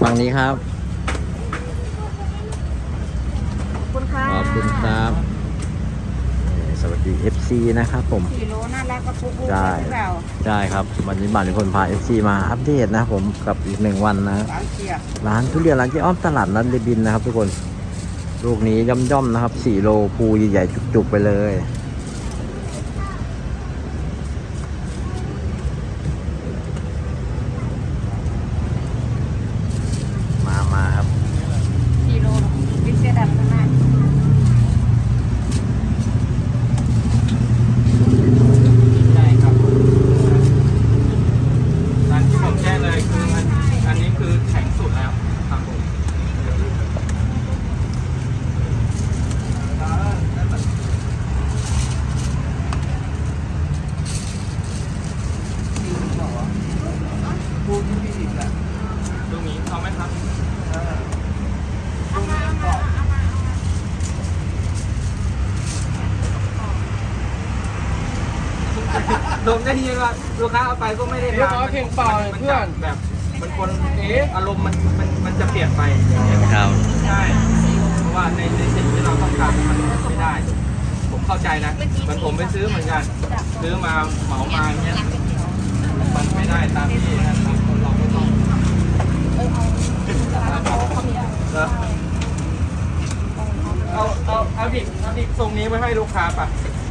ฝั่งนี้ครับ ขอบคุณค่ะขอบคุณครับเอ่อสวัสดี FC นะครับผมกิโลน่ารักก็ปุ๊บปุ๊บใช่หรือเปล่าใช่ครับ วันนี้บ้านเป็นคนพา FC มาอัปเดตนะครับผมกับอีกหนึ่งวันนะ สามเชียร์ร้านทุเรียนร้านเจ๊อ้อมตลาดนัดเรบินนะครับทุกคน ลูกนี้ย่อมๆนะครับ 4 โลภูใหญ่ๆจุกๆไปเลย มามาครับ กิโลวิเศษดำข้างหน้า ใช่ครับร้านที่ผมแจ้งเลยคืออันอันนี้คือแข็งสุดแล้วครับผม ปูที่พี่ดิบอะ ลูกนี้เอาไหมครับโดมได้ยินว่าลูกค้าเอาไปก็ไม่ได้ทานมันมันจะแบบมันคนเอ๊ะอารมณ์มันมันมันจะเปลี่ยนไปอย่างเงี้ยครับใช่เพราะว่าในในสิ่งที่เราต้องการมันไม่ได้ ผมเข้าใจนะเหมันผมไปซื้อเหมือนกัน ซื้อมาเหมามาอย่างเงี้ยมันไม่ได้ตามที่นั่นครับคนเราก็ต้องเหรอเอาเอาเอาดิเอาดิทรงนี้ไว้ให้ลูกค้าปะ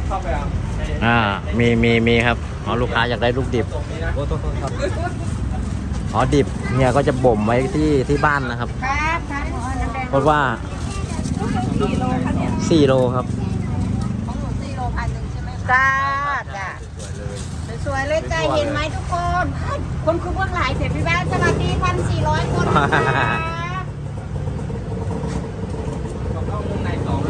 เข้าไปเอาใน อ่า มีมีมีครับอ๋อลูกค้าอยากได้ลูกดิบทรงนี้นะโอ้โทษโทษครับอ๋อดิบเนี่ยก็จะบ่มไว้ที่ที่บ้านนะครับครับครับหมอน้ำแดงเพราะว่ากิโลครับเนี่ย4โลครับของหนูสี่โลพันหนึ่งใช่ไหมจ้าจ้าสวยๆเลยจ้าเห็นไหมทุกคน คนคือเบื้องหลายเสียพี่บ้านสวัสดีพันสี่ร้อยคนนะคะ เอาเข้าข้างในสอง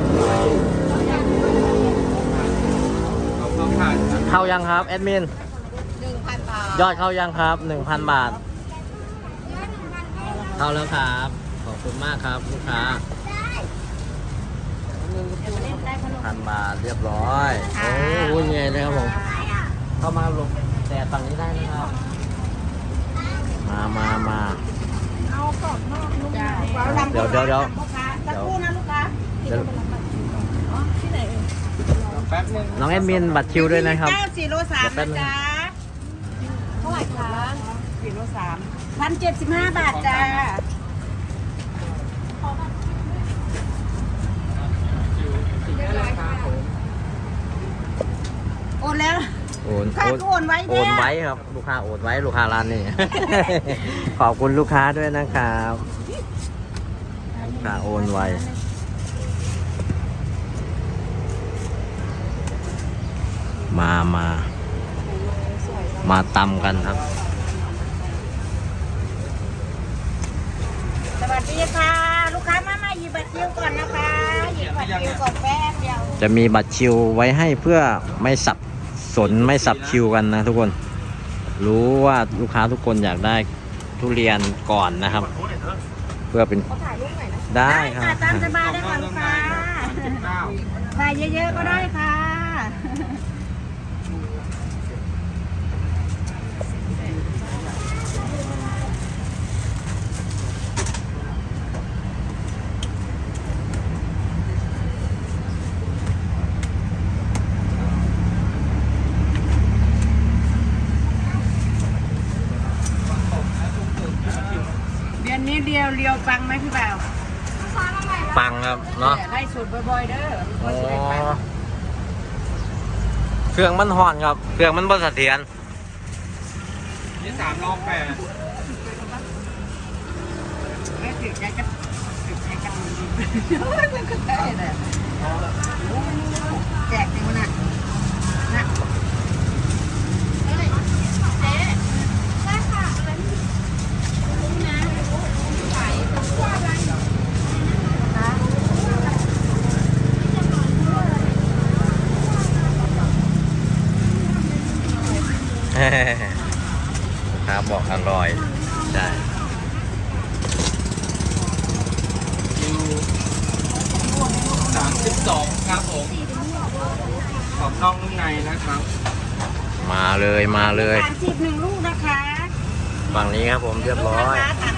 เอาเข้าผ่านนะ เข้ายังครับแอดมินหนึ่งพันบาทยอดเข้ายังครับ1,000 บาท เข้าแล้วครับ ขอบคุณมากครับลูกค้าได้ขนมพันบาทเรียบร้อยค่ะโอ้ยไงเลยครับผมเข้ามาลงแต่ฝั่งนี้ได้นะครับ มามามาเอากรอบนอกลูกเดี๋ยวเดี๋ยวเดี๋ยวลูกค้าสักครู่นะลูกค้า เดี๋ยว อ๋อที่ไหนเอ่ย แป๊บนึงน้องแอดมินบัตรคิวด้วยนะครับ เก้าสี่โลสามเดี๋ยวแป๊บนะนึงจ๊ะเท่าไหร่คะสี่โลสามพันเจ็ดสิบห้าบาทจ้าสิ่งที่ราคาผมโอนแล้ว โอนค่าก็โอนไว้โอนไว้ครับ ลูกค้าโอนไว้ลูกค้าร้านนี้ขอบคุณลูกค้าด้วยนะครับลูกค้าโอนไว้ มามามาตำกันครับ สวัสดีค่ะ ลูกค้ามามาหยิบบัตรคิวก่อนนะคะหยิบบัตรคิวก่อนแป๊บเดียว จะมีบัตรคิวไว้ให้เพื่อไม่สับสนไม่สับคิวกันนะทุกคน รู้ว่าลูกค้าทุกคนอยากได้ทุเรียนก่อนนะครับ เพื่อเป็นเขาถ่ายรูปหน่อยนะได้ครัค่ะบตามสบายได้ค่ะลูกค้าเก้าถ่ายเยอะๆก็ได้ค่ะ เรียวเรียวปังไหมพี่บ่าวปังครับเนาะไล่สูตรบ่อยๆเด้ออ๋อบ่สิได้ปังเครื่องมันห่อนครับ เครื่องมันบนเสถียรนี่สามรองแปดไม่ถึงใจก็ถึงใจกันมันก็ได้เลยแจกจริงมันอะนะลูก ค้าบอกอร่อย ใช่คิวสามสิบสองครับผมขอบนอกนุ่มในนะครับ มาเลยมาเลยสามสิบหนึ่งลูกนะคะ ฝั่งนี้ครับผมเรียบร้อยสามสิบ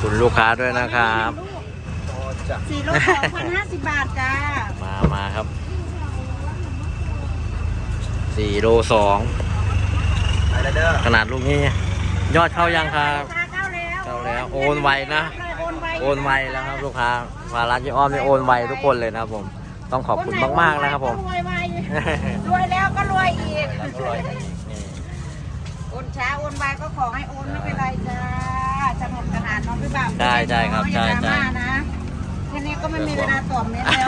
ค่ะอบคุณลูกค้าด้วยนะครับ สี่โลสองพันห้าสิบบาทจ้ามามาครับสี่โลสองไปแล้วเด้อขนาดลูกนี้ยอดเข้ายังครับ เข้าแล้วเข้าแล้วโอนไวนะ โอนไวโอนไวแล้วครับลูกค้ามาร้านยี่อ้อมนี่โอนไวทุกคนเลยนะครับผมต้องขอบคุณมากๆนะครับผม รวยไวรวยแล้วก็รวยอีกแล้วก็รวยอีกนี่โอนช้าโอนไวก็ขอให้โอนไม่เป็นไรจ้า สนุกสนานน้องพี่บ่าวใช่ใช่ครับใช่ อย่าดใช่ราม่านะแค่นี้ก็ไม่มีเวลาตอบเม้นต์แล้ว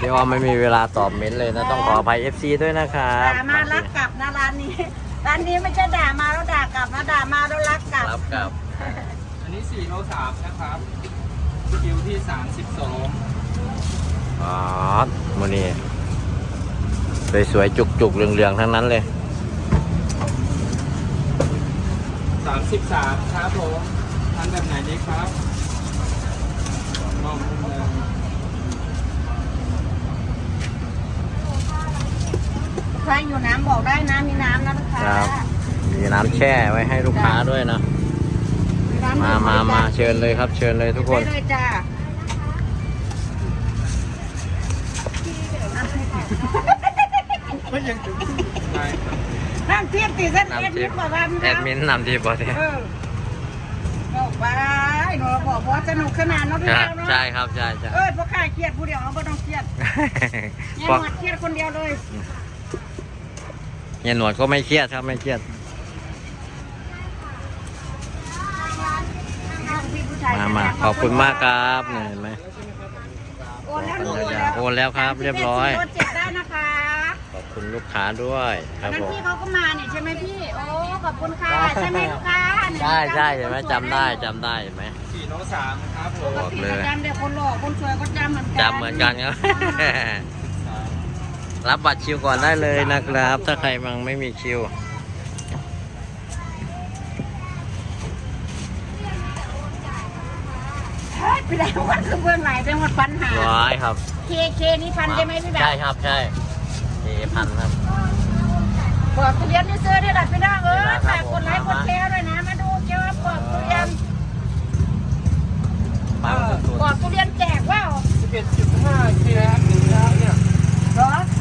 พี่อ้อมไม่มีเวลาตอบเม้นต์เลยนะต้องขออภัย FC ด้วยนะครับด่ามารักกลับนะร้านนี้ ร้านนี้ไม่ใช่ด่ามาแล้วด่ากลับนะด่ามาแล้วรักกลับ รับกับ อันนี้4โล3นะครับคิวที่ 32อ๋อโมนี่สวยๆ จุกๆเหลืองๆ ทั้งนั้นเลย 33ครับผมทานแบบไหนดีครับมองมุมเลยใครอยู่น้ำบอกได้นะมีน้ำนะลูกค้าครับ มีน้ำแช่ไว้ให้ลูกค้าด้วยนะ น้ำมามามาเชิญเลยครับ เชิญเลยทุกคน ได้เลยจ้าใช่นั่ งเทียบตีเส้นเอ็ดน้ำทินิพดย์กว่าวันแอดมินนำทีบอสเออบอกไปหนูบอกว่าสนุกสนานเนาะพี่ครัเจ้าบเนาะใช่ครับใช่ใช่เออพวกข้าเครียดผู้เดียวเอาไม่ต้องเครียดยังพวกหมดเครียดคนเดียวเลยเฮียหนวดก็ไม่เครียดครับไม่เครียดพี่ผู้ชายมามาขอบคุณมากครับนี่เห็นไหมโอนแล้วหนูโอนแล้วโอนแล้วครับเรียบร้อย โอนเจ็ดได้นะ คะขอบคุณลูกค้าด้วยคอัรันบนั้นผม พี่เขาก็มาเนี่ยใช่ไหมพี่ โอ้ ขอบคุณค่ะ ใช่ไหมลูกค้าเนี่ยใช่ใช่เห็นไหมจำได้จำได้เห็นไหม4โล3นะครับผปมกติก็จำแต่คนหล่อคนสวยก็จำเหมือนกันจำเหมือนกันครับ รับบัตรคิวก่อนได้เลยนะครับ ถ้าใครมังไม่มีคิว เฮ้ยพี่ดาววันคือเบื้องไหลเป็นหมดปัญหา ร้อยครับ เคเคนี่พันใช่ไหมพี่ดาใช่วครับใช่เอ พันครับบอกทุเรียนนี่ซื้อได้หลัพี่ดาวเออครัฝาบกกดไลค์ผมกดแชร์ด้วยนะ มาดูเกี่ยวกับปอกทุเรียนปังสุดปอกทุเรียนแจกว่าว11.5กิโลหนึ่งแล้วเนี่ยเหรอๆ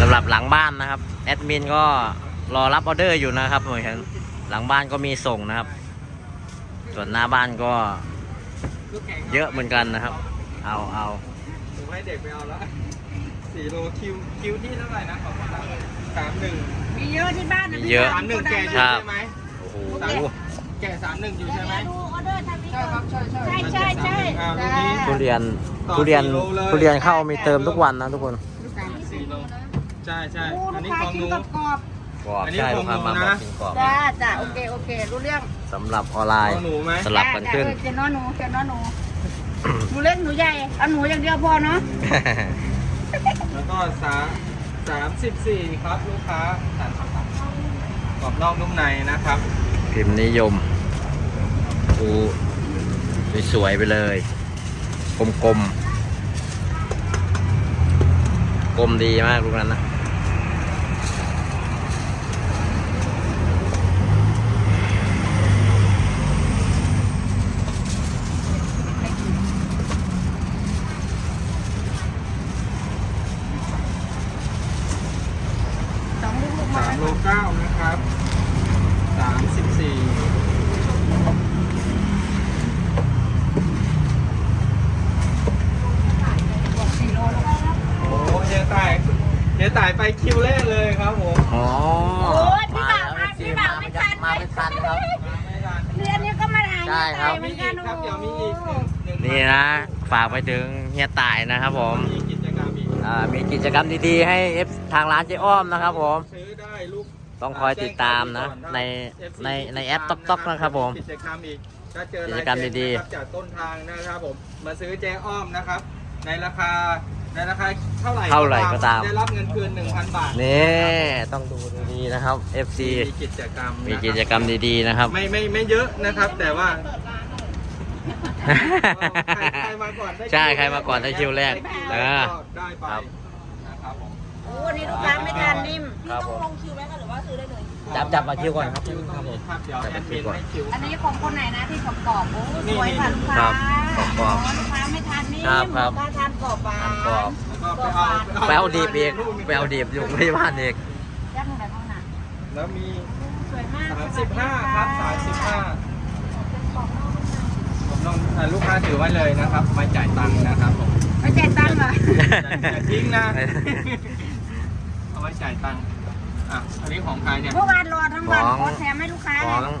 สำหรับหลังบ้านนะครับ แอดมินก็รอรับออเดอร์อยู่นะครับเหมือนกัน หลังบ้านก็มีส่งนะครับ ส่วนหน้าบ้านก็ลูกแข่งเยอะเหมือนกันนะครับ เอาเอาผมให้เด็กไปเอาแล้ว4โลคิวคิวที่เท่าไหร่นะขอโทษนะ31มีเยอะที่บ้านนะพี่เยอะดาว31แก่อยู่ครัใช่บไหมโอ้โหแก่31อยู่ใช่ไหมดูออเดอร์ทางนี้ใช่ครับใช่ใช่ใช่ใช่ใช่อ่าจ้าลูกนี้ทุเรียนต่อทุเรียนกิโลเลยทุเรียนเข้ามีเติมทุกวันนะทุกคนสี่โลใช่ใช่โอ้อัลูนกนี้ค้าของกิหนนูกรอบ กรอบอันนี้ใช่ขลูองกค้าหนูมาบอนะกกินกรอบๆจ้าจ้าโอเคโอเค รู้เรื่องสำหรับออนไลขน์องหนูไหม สลับกันขึ้น จ้าจ้าเออเจนน้อหนูเจนน้อหนูหนูเล็กหนูใหญ่เอาหนูอย่างเดียวพอเนาะแล้วก็สามสามสิบสี่ครับลูกค้าสามสิบสามกรอบนอกนุ่มในนะครับ พิมพ์นิยมดูสวยๆไปเลย กลมๆกลมดีมากลูกนั้นนะ สองลูกลูก สามโลเก้านะครับสามสิบสี่ สี่โลแล้ว โอ้เฮียต่ายเฮียต่าย ไปคิวแรกเลยครับผมอ๋อโอ้ยพี่มาบ่าวแล้วมาพี่บ่าวไม่ทันมาไม่ทันครับไม่ทันเรียนนี้ก็มาหาใช่ครับเหมือนกันครับเดี๋ยวมีอีกหนึ่งหนึ่งนี่นะ ฝากไปถึงเฮียต่ายนะครับผมมีกิจกรรมอีกอ่ามีกิจกรรมดีๆให้ F ทางร้านเจ๊อ้อมนะครับผมซื้อได้ลูกต้องคอยติดตามนะ ในในในแอปต๊อกต๊อกนะครับผมกิจกรรมอีกถ้าเจอกิจกรรมดีๆๆจากต้นทางนะครับผมมาซื้อเจ๊อ้อมนะครับ ในราคา ในราคาเท่าไหร่เท่าไหร่ก็ตาม ได้รับเงินคืน1,000 บาทนี่ต้องดูดีๆนะครับ FC มีกิจกรรมมีนะครับกิจกรรมดีๆนะครับ ไม่ไม่ไม่เยอะนะครับ แต่ว่าใครใครมาก่อนได้ใช่ใครมาก่อนได้คิวแรกเออได้ไปครับนะครับผมโอ้วันนี้ลูกค้าไม่ทาน นิ่มครับผมลงคิวไหมคะหรือว่าซื้อได้เลยจับจับมาคิวก่อนครับ คิวต้องมีครับ เดี๋ยวแอดมินให้คิวอันนี้ของคนไหนนะที่กรอบๆโอ้สวยค่ะลูกครัค้าบกรอบๆอ๋อลูกค้าไม่ทานนิ่มครับครับ ลูกค้าทานกรอบหวานกรอบแล้วก็ไปเอาไปเอาดีบอีกไปเอาดีบอยู่ที่บ้านอีกยักษ์ไหนบ้างน่ะแล้วมีสวยมากสามสิบห้าครับสามสิบห้าผมต้องอ่าลูกค้าถือไว้เลยนะครับไม่จ่ายตังค์นะครับผมไม่จ่ายตังค์เหรออย่าทิ้งนะ เอาไว้จ่ายตังค์ อะ อันนี้ของใครเนี่ย เมื่อวานรอทั้งวันของขอแถมให้ลูกค้าขเลองย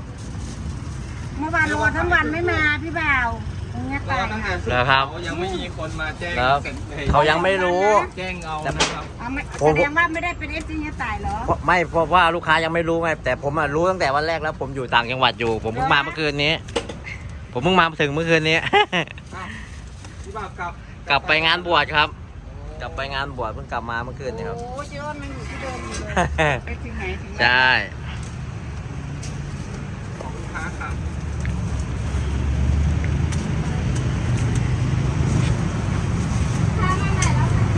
เมื่อวานรอทั้งวันไม่มาพี่บ่าวอย่างเงี้ยรอตายตั้งแต่ค่ะสุดแล้วครับเขายังไม่มีคนมาแจ้งแล้วเสร็จเลยเขายังไม่รู้ แจ้งเอานะครับเอาไม่ผมแสดงว่าไม่ได้เป็นเอฟซีเงี้ยตายเหรอ เพราะไม่เพราะว่าลูกค้ายังไม่รู้ไงแต่ผมอะรู้ตั้งแต่วันแรกแล้ว ผมอยู่ต่างจังหวัดอยู่ ผมเพิ่งมาเมื่อคืนนี้ ผมเพิ่งมาถึงเมื่อคืนนี้ อ้าวพี่บ่าวกลับกลับไปงานบวชครับ กลับไปงานบวชเพิ่งกลับมาเมื่อคืนนี้ครับ โอ้เจ้ามันอยู่ที่เดิมอยู่เลยไปถึงไหนถึงไหนใช่ของลูกค้าค่ะ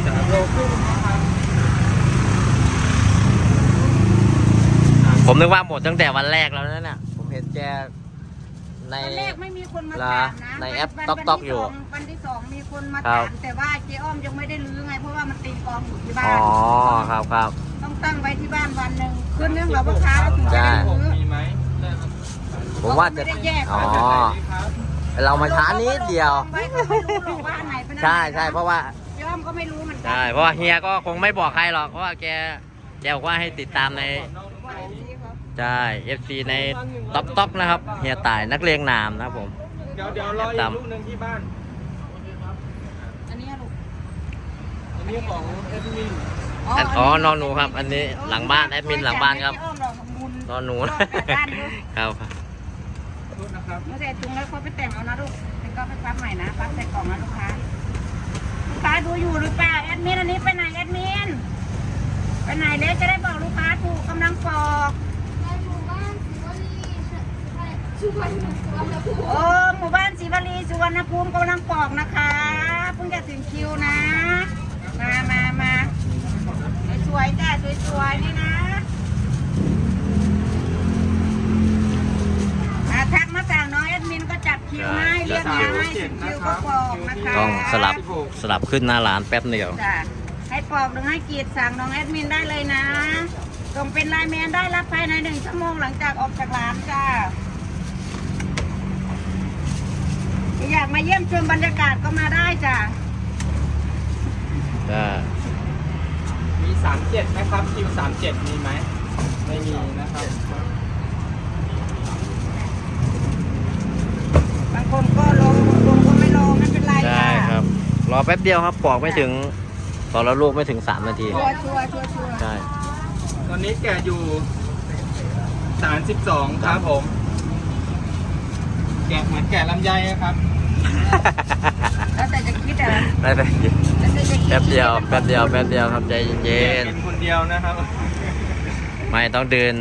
สามโลครึ่งนะครับผมนึกว่าหมดตั้งแต่วันแรกแล้วนั่นน่ะผมเห็นแก ในวันแรกไม่มีคนมาเหรอถามนะในแอปวันต๊อกต๊อกอยู่วันที่สงวันที่สองมีคนมาครัถาบ มแต่ว่าเจ๊อ้อมยังไม่ได้รื้อไงเพราะว่ามันตีกองอยู่ที่บ้าอ๋น อครับครับ ต้องตั้งไว้ที่บ้านวันหนึ่งคืนนึงเราลูกค้าเราถึงจะใช่ได้รื้อ มีไหมผมว่าจะไม่ได้แยก อ๋อครับเรามาช้านิดเดียวไว้ก็ไม่รู้หรอกว่าอันไหนเป็นอันไหนใช่ใช่เพราะว่าเจ๊อ้อมก็ไม่รู้เหมือนกัใช่เพราะว่าเฮียก็คงไม่บอกใครหรอกเพราะว่าแกแกบอกว่าให้ติดตามในว่าอันนี้ครับ ใช่ FC ในต๊อกต๊อกนะครับเฮียต่ายนักเรียงนามนะครับผม เดี๋ยวเดี๋ยวรออีกลูกหนึ่งที่บ้าน อันนี้ลูกอันนี้ของเอดมินอันอ๋อนอนหนูครับ อันนี้หลังบ้านแอดมินหลังบ้านครับเจ๊อ้อมเรามุนนอนหนูรอบจากบ้านด้วยครับโทษนะครับเมื่อใส่ถุงแล้วเขาไปแต่งเอานะลูกแล้วก็ไปฟักใหม่นะฟักใส่กล่องนะลูกค้าลูกค้าดูอยู่หรือเปล่าแอดมินอันนี้ไปไหนแอดมินไปไหนเล็กจะได้บอกลูกค้าถูกกำลังปอก โอ้หมู่บ้านศรีวลีสุวรรณภูมิกำลังปอกนะคะเพิ่งจะถึงคิวนะ มามามาสวยๆจ้าสวยๆนี่นะอะทักมาสั่งน้องแอดมินก็จัดคิวให้เรียกมาให้ถึงคิวก็ปอกนะคะต้องสลับสลับขึ้นหน้าร้านแป๊บเดียวจ้ะให้ปอกหรือให้กรีดสั่งน้องแอดมินได้เลยนะส่งเป็นไลน์แมนได้รับภายในหนึ่งชั่วโมงหลังจากออกจากร้านจ้า อยากมาเยี่ยมชมบรรยากาศก็มาได้จ้ะใช่มีสามเจ็ดนะครับคิวสามเจ็ดมีไหมไม่มีนะครับ บางคนก็ลงบางคนก็ไม่ลงไม่เป็นไรใช่จ้ะครับ รอแป๊บเดียวครับปอกไม่ถึงตอนละลูกไม่ถึง3นาที ชัวร์ชัวร์ชัวร์ชัวร์ใช่ ตอนนี้แกอยู่สามสิบสองครับผม แกะเหมือนแกะลำไยนะครับ แล้วแต่จะคิดอะไม่เป็นไรแล้วแต่จะคิดแป๊บเดียวแป๊บเดียวแป๊บเดียวครับใจเย็แกะนเป็นคนเดียวนะครับๆไม่ต้องเดิน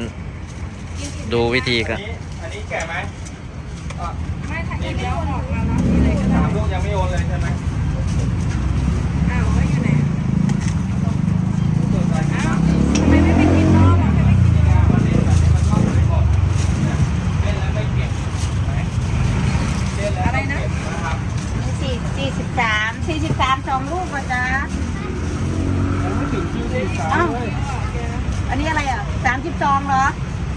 ดูวิธีอักันน นี้อันนี้แกะไหมอะไม่ถ้าเกิดเดี๋ยวออกมาเนาะเลยก็สาได้มลูกยังไม่โอนเลยใช่ไหม อ้าวแล้วอยู่ไหน เปิดไปนะ อ้าวทำไมไม่ไปกินเนาะทำไมไม่กิน วันนี้วันนี้มันเข้าไปหมดเนี่ยเล่นแล้วไม่เก็บไหมเล่นแล้วไม่เก็บนะครับ นี่สี่สี่สิบสามสี่สิบสามสองลูกป่ะจ๊ะ ยังไม่ถึงคิวที่สาม อ้าว เลย อันนี้อะไรอะสามสิบสองเหรอ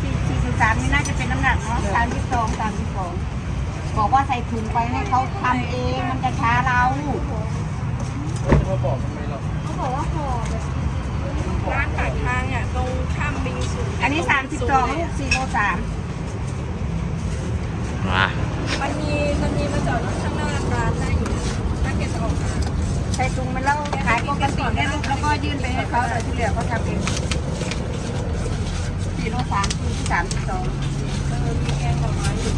สี่สี่สิบสามนี่น่าจะเป็นน้ำหนักเนาะสามสิบสองสามสิบสองบอกว่าใส่ถุงไปให้เขาทำเองมันจะช้าเรา จะมาบอกทำไมหรอ เขาบอกว่าห่อแบบ ร้านปากทางอะตรงข้ามบิงซู อันนี้ สามสิบสองลูกสี่โลสามมามันมีมันมีมาจอดอยู่ข้างหน้าร้านได้อยู่ถ้าเกจะออกมาใส่ถุงมันแล้วขายปกติได้ลูกแล้วก็ยื่นไปให้เขาโดยที่เหลือเขาทำเองสี่โลสามคือสามสิบสองเออมีแกงดอกไม้อยู่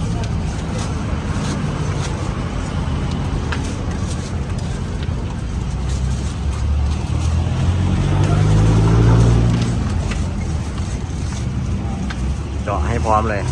เจาะให้พร้อมเลย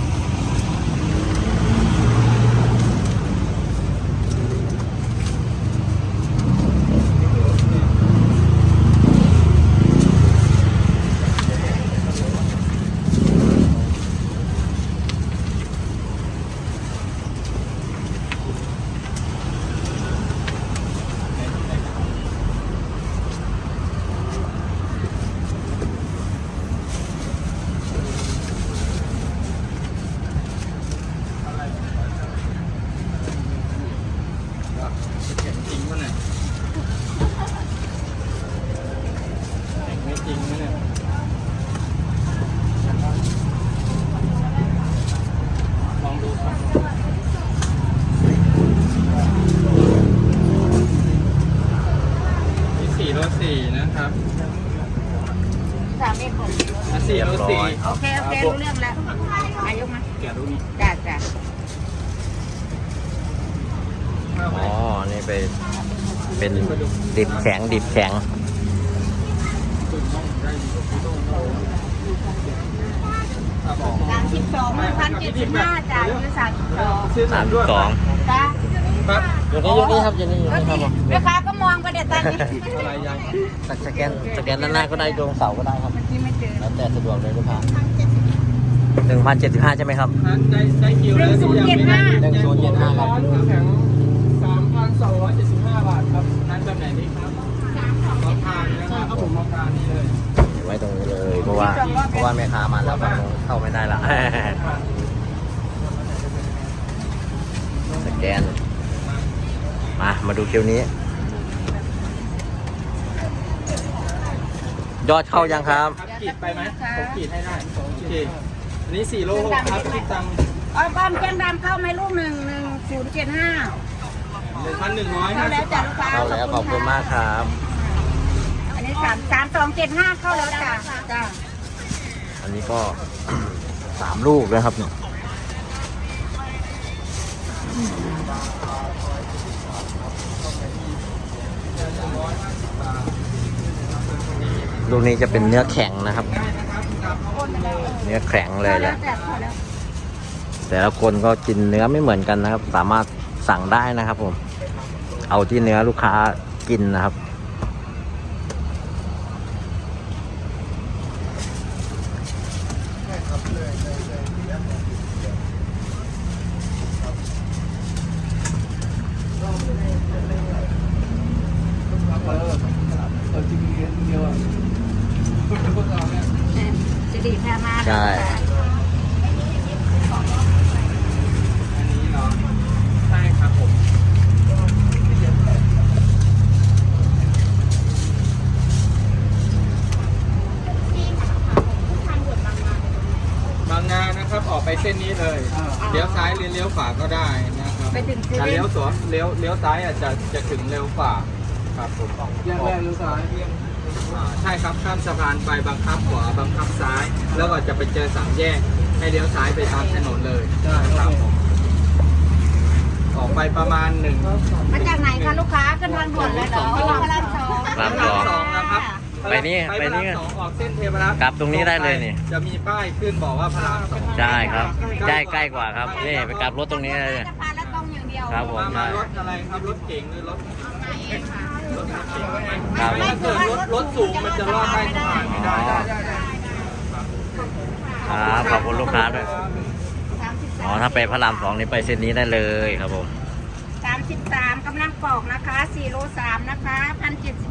แกะดูนี่ จ้าจ้า อ๋อ นี่ไปเป็นดิบ แข็งดิบแข็งครับผมสามสิบสองพันเจ็ดสิบห้าจ้าอยู่สามสิบสองซื้อหนัสางมด้วยสองจ้าครับอยู่นี่อยู่นี่ครับอยู่นี่อยู่นี่ครับผมลูกค้าก็มองไปเดี๋ยวตอนนี้อะไรยังสแกนสแกนด้านหน้าก็ได้ดวงเสาก็ได้ครับเมื่อกี้ไม่เจอแล้วแต่สะดวกเลยลูกค้าหนึ่งพันเจ็ดสิบห้าใช่ไหมครับได้ได้คิวแล้วหนึ่งศูนย์เจ็ดห้าครับแข็งสามพันสองร้อยเจ็ดสิบห้าบาทครับนั้นแบบไหนดีครับมะพร้าวนะครับ ผมมะพร้าวนี่เลยไว้ตรงนี้เลยเพราะว่าเพราะว่าแม่ค้ามาแล้วฝั่งนู้นเข้าไม่ได้ละสแกน มา มาดูคิวนี้ ยอดเข้ายังครับครับขีดไปไหมผมขีดให้ได้โอเคอันนี้สี่โลหกครับคิดตังค์เอาบ้ามแจ้งดำเข้าไหมลูกหนึ่งหนึ่งศูนย์เจ็ดห้าหนึ่งพันหนึ่งร้อยเข้าห้าแล้สิวบจ้ะบาท ลูกค้า เข้าแล้วขอบคุณมากครับอันนี้ สามสามสองเจ็ดห้าเข้าแล้วจ้ะจ้าอันนี้ก็ สามลูกเลยครับเนี่ยลูกนี้จะเป็นเนื้อแข็งนะครับ เนื้อแข็งเลยแหละแล้วแต่ละคนก็กินเนื้อไม่เหมือนกันนะครับ สามารถสั่งได้นะครับผม เอาที่เนื้อลูกค้ากินนะครับ เออจริงๆเดียวอะพวกเราเนี่ย จะดีแท้มาก ใช่ อันนี้เนาะใช่ครับผมบางนานะครับ ออกไปเส้นนี้เลย เลี้ยวซ้ายหรือเลี้ยวขวาก็ได้นะครับไปถึงเซถ้าเว่เลี้ยวนสวนเลี้ยวเลี้ยวซ้ายอาจจะจะถึงเร็วกว่าครับผมแยกแรกเลี้ยวซ้ายใช่ครับข้ามสะพานไปบังคับขวาบังคับซ้าย แล้วก็จะไปเจอสามแยก ให้เลี้ยวซ้ายไปตามถนนเลยครับผมออกไปประมาณหนึ่ง มาจากไหนคะลูกค้าขึ้นทางด่วนเลยเหรอพระรามสอง พระรามสองสองนะครับ ไปนี่ไปไปพระนี่รามสองออกเส้นเทพรัตน์กลับตรงนี้ได้เลยนี่ จะมีป้ายขึ้นบอกว่าพระรามสองได้ครับใกล้ใกล้กว่าครับนี่ไปกลับรถตรงนี้เลยจะพาแล้วตรงอย่างเดียวครับผม มามาได้รถอะไรครับรถเก๋งหรือรถรถเก๋งครับถ้าเกิดรถรถสูงมันจะรอดใต้สะพานไม่ได้ครับขอบคุณลูกค้าด้วยสามสิบอ๋สาอมถ้าไปพระรามสองนี่ไปเส้นนี้ได้เลยครับผมสามสิบสามกำลังปอกนะคะสี่โลสามนะคะพันเจ็ดสิบ